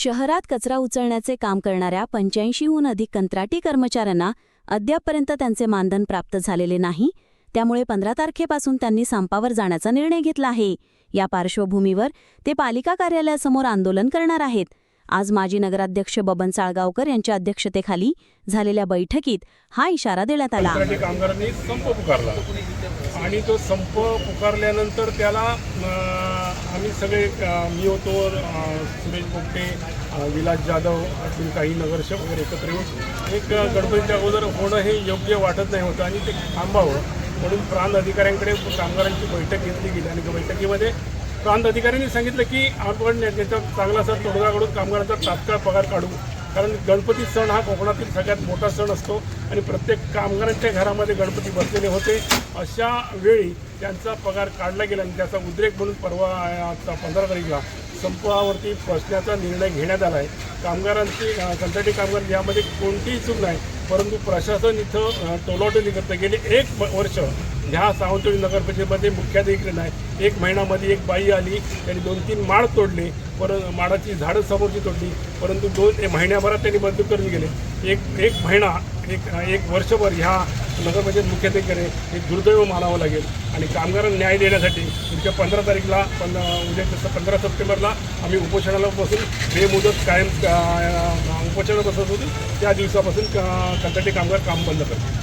शहरात कचरा उचलण्याचे काम करणाऱ्या पंच्याऐंशीहून अधिक कंत्राटी कर्मचाऱ्यांना अद्यापपर्यंत त्यांचे मानधन प्राप्त झालेले नाही. त्यामुळे पंधरा तारखेपासून त्यांनी संपावर जाण्याचा निर्णय घेतला आहे. या पार्श्वभूमीवर ते पालिका कार्यालयासमोर आंदोलन करणार आहेत. आज माजी नगराध्यक्ष बबन साळगावकर यांच्या अध्यक्षतेखाली झालेल्या बैठकीत हा इशारा देण्यात आला. कामगारांनी संप पुकारला. आणि तो संप पुकारल्यानंतर त्याला आम्ही सगळे मी होतो सुरेश पोपटे विलास जाधव अजून काही नगरसेवक वगैरे एकत्र येऊन एक गणपतीच्या अगोदर होणं हे योग्य वाटत नाही होतं आणि ते थांबावं. म्हणून प्रांत अधिकाऱ्यांकडे कामगारांची बैठक घेतली गेली आणि बैठकीमध्ये प्रांत अधिकाऱ्यांनी सांगितलं की आपण याचा चांगला असा तोडगाकडून कामगारांचा तात्काळ पगार काढू. कारण गणपती सण हा कोकणातील सगळ्यात मोठा सण असतो आणि प्रत्येक कामगारांच्या घरामध्ये गणपती बसलेले होते. अशा वेळी त्यांचा पगार काढला गेला आणि त्याचा उद्रेक म्हणून परवा आता पंधरा तारीखला संपावरती बसण्याचा निर्णय घेण्यात आला आहे. कामगारांची कंत्राटी कामगार यामध्ये कोणतीही चूक नाही परंतु प्रशासन इथं अं, टोलाटोली करतं गेले एक वर्ष ह्या सावंतवाडी नगर परिषदेमध्ये मुख्याधिकारी नाही. एक महिन्यामध्ये एक बाई आली त्यांनी दोन तीन माड तोडले पर माडाची झाडं समोरची तोडली परंतु दोन महिन्याभरात त्यांनी बंद करून गेले. एक एक महिना एक एक वर्षभर ह्या नगरपंचायत मुख्याधिकारी हे दुर्दैव मानावं लागेल. आणि कामगारांना न्याय देण्यासाठी उद्या पंधरा तारीखला पण उद्या जसं पंधरा सप्टेंबरला आम्ही उपोषणाला बसून बेमुदत कायम उपोषणाला बसत होती त्या दिवसापासून कंत्राटी कामगार काम बंद करतो